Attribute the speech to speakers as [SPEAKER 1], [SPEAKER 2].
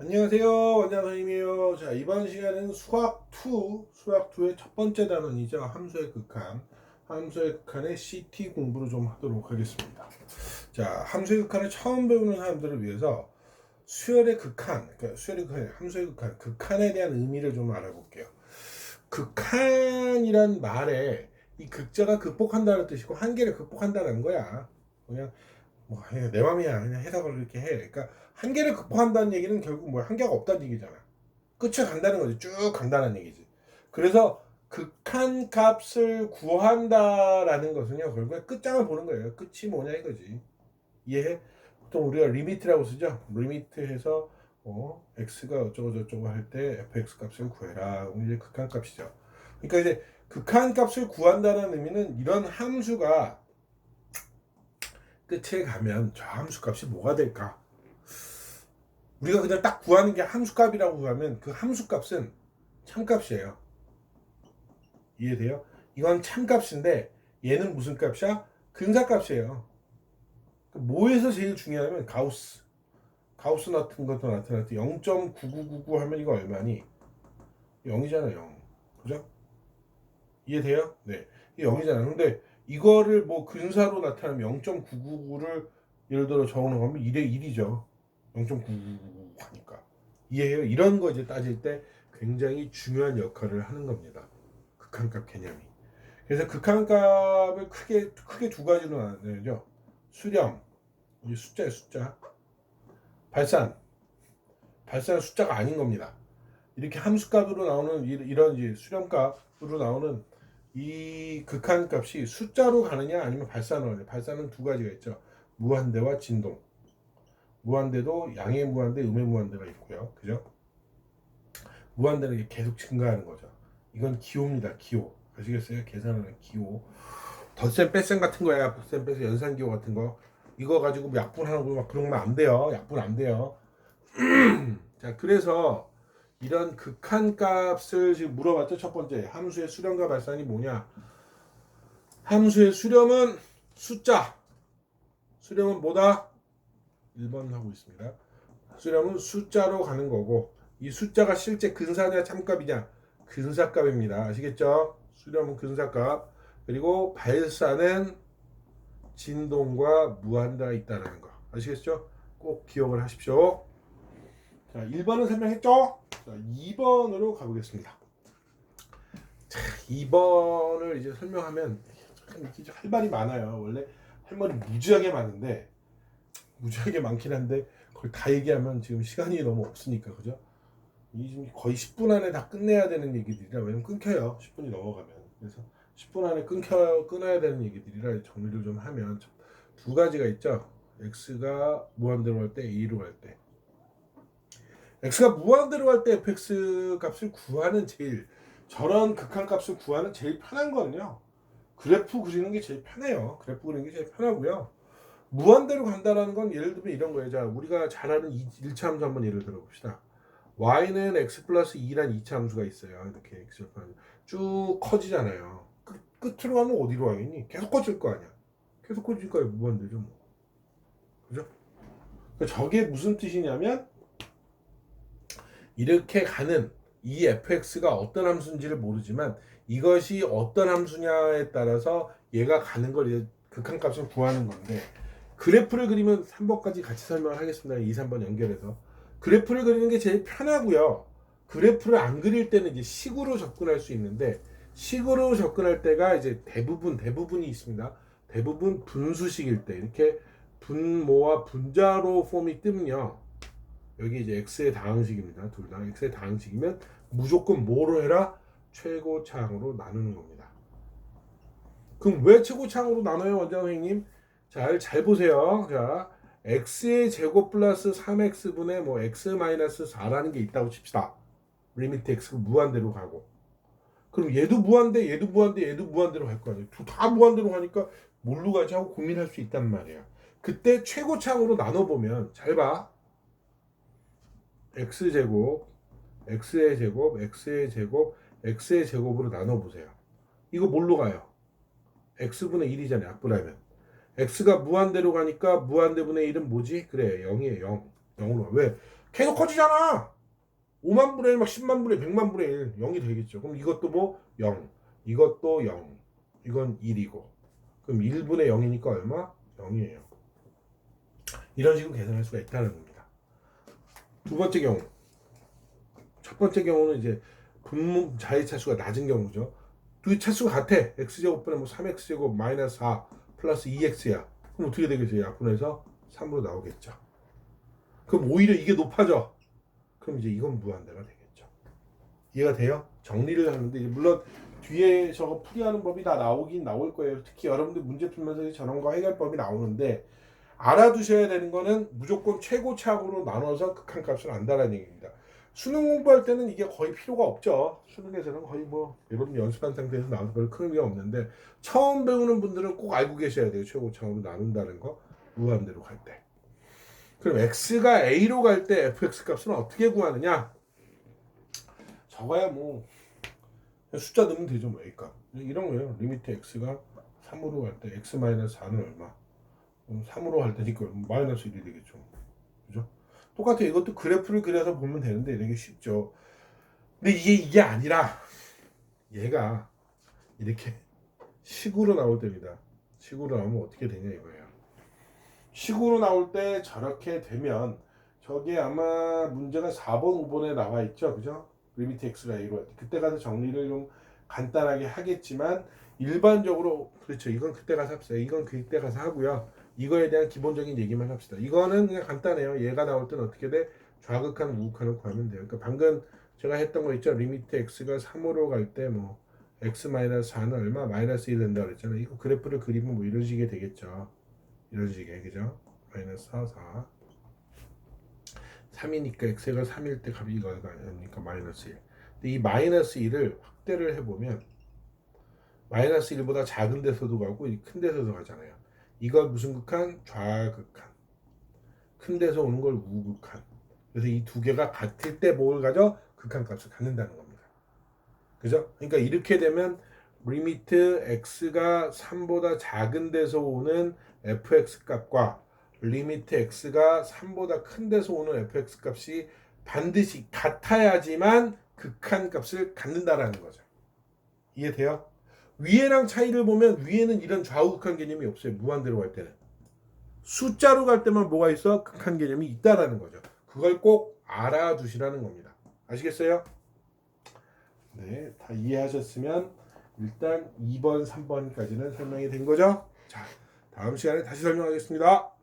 [SPEAKER 1] 안녕하세요. 원장 선생님이에요. 자, 이번 시간에는 수학 2, 수학 2의 첫 번째 단원이죠. 함수의 극한. 함수의 극한의 CT 공부를 좀 하도록 하겠습니다. 자, 함수의 극한을 처음 배우는 사람들을 위해서 수열의 극한, 그러니까 수열의 극한, 함수의 극한, 극한에 대한 의미를 좀 알아볼게요. 극한이란 말에 이 극자가 극복한다는 뜻이고 한계를 극복한다는 거야. 그냥 뭐내 맘이야 그냥 해석을 이렇게 해. 그러니까 한계를 극복한다는 얘기는 결국 뭐 한계가 없다는 얘기잖아. 끝을 간다는 거지. 쭉 간다는 얘기지. 그래서 극한 값을 구한다라는 것은요 결국에 끝장을 보는 거예요. 끝이 뭐냐 이거지. 이해해? 보통 우리가 리미트라고 쓰죠. 리미트해서 어, x가 어쩌고 저쩌고 할 때 fx 값을 구해라. 이제 극한 값이죠. 그러니까 이제 극한 값을 구한다는 의미는 이런 함수가 끝에 가면 저 함수 값이 뭐가 될까? 우리가 그냥 딱 구하는 게 함수 값이라고 하면 그 함수 값은 참값이에요. 이해돼요? 이건 참값인데 얘는 무슨 값이야? 근사값이에요. 뭐에서 제일 중요하면 가우스. 가우스 같은 것도 나타날 때 0.9999 하면 이거 얼마니? 0이잖아 0. 그죠? 이해돼요? 네. 이게 0이잖아. 근데 이거를 뭐 근사로 나타나면 0.999를 예를 들어 적어놓은 거면 1에 1이죠. 0.999 하니까. 이해해요? 이런 거 이제 따질 때 굉장히 중요한 역할을 하는 겁니다. 극한값 개념이. 그래서 극한값을 크게 크게 두 가지로 나누죠. 수렴, 이 숫자의 숫자. 발산. 발산은 숫자가 아닌 겁니다. 이렇게 함수값으로 나오는 이- 이런 이제 수렴값으로 나오는 이 극한 값이 숫자로 가느냐 아니면 발산으로. 발산은 두 가지가 있죠. 무한대와 진동. 무한대도 양의 무한대, 음의 무한대가 있고요. 그죠? 무한대는 계속 증가하는 거죠. 이건 기호입니다. 기호. 아시겠어요? 계산하는 기호. 덧셈 뺄셈 같은 거야. 덧셈 뺄셈 연산 기호 같은 거. 이거 가지고 뭐 약분하고 막 그런 거안 돼요. 약분 안 돼요. 자, 그래서 이런 극한 값을 지금 물어봤죠. 첫 번째. 함수의 수렴과 발산이 뭐냐? 함수의 수렴은 숫자. 수렴은 뭐다? 1번 하고 있습니다. 수렴은 숫자로 가는 거고 이 숫자가 실제 근사냐 참값이냐 근사값입니다. 아시겠죠? 수렴은 근사값 그리고 발산은 진동과 무한대가 있다는 거 아시겠죠? 꼭 기억을 하십시오. 자, 1번은 설명했죠? 자, 2번으로 가보겠습니다. 자, 2번을 이제 설명하면 참 이렇게 할 말이 많아요. 원래 할 말이 무지하게 많은데 무지하게 많긴 한데 그걸 다 얘기하면 지금 시간이 너무 없으니까 그죠? 이 지금 거의 10분 안에 다 끝내야 되는 얘기들이라 왜냐면 끊겨요 10분이 넘어가면 그래서 10분 안에 끊겨 끊어야 되는 얘기들이라 정리를 좀 하면 두 가지가 있죠 x가 무한대로 할 때 a로 할 때 x가 무한대로 할 때 fx 값을 구하는 제일 저런 극한 값을 구하는 제일 편한 거는요 그래프 그리는 게 제일 편해요 그래프 그리는 게 제일 편하고요 무한대로 간다라는 건 예를 들면 이런 거예요. 자, 우리가 잘 아는 1차 함수 한번 예를 들어 봅시다. y는 x 플러스 2란 2차 함수가 있어요. 이렇게 x 쭉 커지잖아요. 끝, 끝으로 가면 어디로 가겠니? 계속 커질 거 아니야. 계속 커지니까 무한대죠. 뭐. 그죠? 그러니까 저게 무슨 뜻이냐면 이렇게 가는 이 fx가 어떤 함수인지를 모르지만 이것이 어떤 함수냐에 따라서 얘가 가는 걸 이제 극한값을 구하는 건데 그래프를 그리면 3번까지 같이 설명을 하겠습니다. 2, 3번 연결해서. 그래프를 그리는 게 제일 편하고요. 그래프를 안 그릴 때는 이제 식으로 접근할 수 있는데 식으로 접근할 때가 이제 대부분 대부분이 있습니다. 대부분 분수식일 때 이렇게 분모와 분자로 폼이 뜨면요. 여기 이제 x의 다항식입니다. 둘 다 x의 다항식이면 무조건 뭐로 해라? 최고차항으로 나누는 겁니다. 그럼 왜 최고차항으로 나눠요, 원장 선생님? 잘, 잘 보세요. 자, x의 제곱 플러스 3x분의 뭐 x 마이너스 4라는 게 있다고 칩시다. 리미트 x가 무한대로 가고. 그럼 얘도 무한대, 얘도 무한대, 얘도 무한대로 갈 거 아니에요. 두다 무한대로 가니까 뭘로 가지 하고 고민할 수 있단 말이에요. 그때 최고차항으로 나눠보면, 잘 봐. X제곱, x의 제곱, x의 제곱, x의 제곱으로 나눠보세요. 이거 뭘로 가요? x분의 1이잖아요. 약분하면. x가 무한대로 가니까 무한대분의 1은 뭐지? 그래 0이에요 0 0으로 가. 왜? 계속 커지잖아. 5만 분의 1, 막 10만 분의 1, 100만 분의 1, 0이 되겠죠. 그럼 이것도 뭐 0, 이것도 0, 이건 1이고. 그럼 1분의 0이니까 얼마? 0이에요. 이런 식으로 계산할 수가 있다는 겁니다. 두 번째 경우. 첫 번째 경우는 이제 분모 자의 차수가 낮은 경우죠. 두 차수가 같아. x제곱분의 뭐 3x제곱 마이너스 4 플러스 2x야. 그럼 어떻게 되겠어요? 약분해서 3으로 나오겠죠. 그럼 오히려 이게 높아져. 그럼 이제 이건 무한대가 되겠죠. 이해가 돼요? 정리를 하는데 물론 뒤에 저거 풀이하는 법이 다 나오긴 나올 거예요. 특히 여러분들 문제 풀면서 저런 거 해결법이 나오는데 알아두셔야 되는 거는 무조건 최고차하고로 나눠서 극한값을 안다라는 얘기입니다. 수능 공부할 때는 이게 거의 필요가 없죠. 수능에서는 거의 뭐 여러분 연습한 상태에서 나와서 별큰 의미가 없는데 처음 배우는 분들은 꼭 알고 계셔야 돼요. 최고차로 나눈다는 거 무한대로 갈 때. 그럼 x가 a로 갈 때 fx 값은 어떻게 구하느냐? 저거야 뭐 숫자 넣으면 되죠 뭐 a값 이런 거예요. 리미트 x가 3으로 갈 때 x 마이너스 4는 얼마? 3으로 할 때니까 마이너스 1이 되겠죠. 그죠? 똑같아 이것도 그래프를 그려서 보면 되는데 이게 쉽죠. 근데 이게 이게 아니라 얘가 이렇게 식으로 나올 때입니다. 식으로 나오면 어떻게 되냐 이거예요. 식으로 나올 때 저렇게 되면 저게 아마 문제가 4번, 5번에 나와 있죠. 그죠? 리미트 x가 a로 할 때. 그때 가서 정리를 좀 간단하게 하겠지만 일반적으로 그렇죠. 이건 그때 가서 합시다. 이건 그때 가서 하고요. 이거에 대한 기본적인 얘기만 합시다. 이거는 그냥 간단해요. 얘가 나올 때는 어떻게 돼? 좌극한, 우극한을 구하면 돼요. 그러니까 방금 제가 했던 거 있죠. 리미트 x가 3으로 갈 때 뭐 x 마이너스 4는 얼마? 마이너스 1 된다 그랬잖아요. 이거 그래프를 그리면 뭐 이런 식이 되겠죠. 이런 식의 그죠? 마이너스 4, 4 3이니까 x가 3일 때 값이 이거가 아니니까 마이너스 1 근데 이 마이너스 1을 확대를 해보면 마이너스 1보다 작은 데서도 가고 이큰 데서도 가잖아요 이걸 무슨 극한? 좌극한 큰 데서 오는 걸 우극한 그래서 이 두 개가 같을 때 뭘 가져? 극한 값을 갖는다는 겁니다 그죠? 그러니까 이렇게 되면 리미트 x가 3보다 작은 데서 오는 fx 값과 리미트 x가 3보다 큰 데서 오는 fx 값이 반드시 같아야지만 극한 값을 갖는다라는 거죠. 이해돼요? 위에랑 차이를 보면 위에는 이런 좌우극한 개념이 없어요. 무한대로 갈 때는. 숫자로 갈 때만 뭐가 있어? 극한 개념이 있다라는 거죠. 그걸 꼭 알아두시라는 겁니다. 아시겠어요? 네, 다 이해하셨으면 일단 2번, 3번까지는 설명이 된 거죠. 자, 다음 시간에 다시 설명하겠습니다.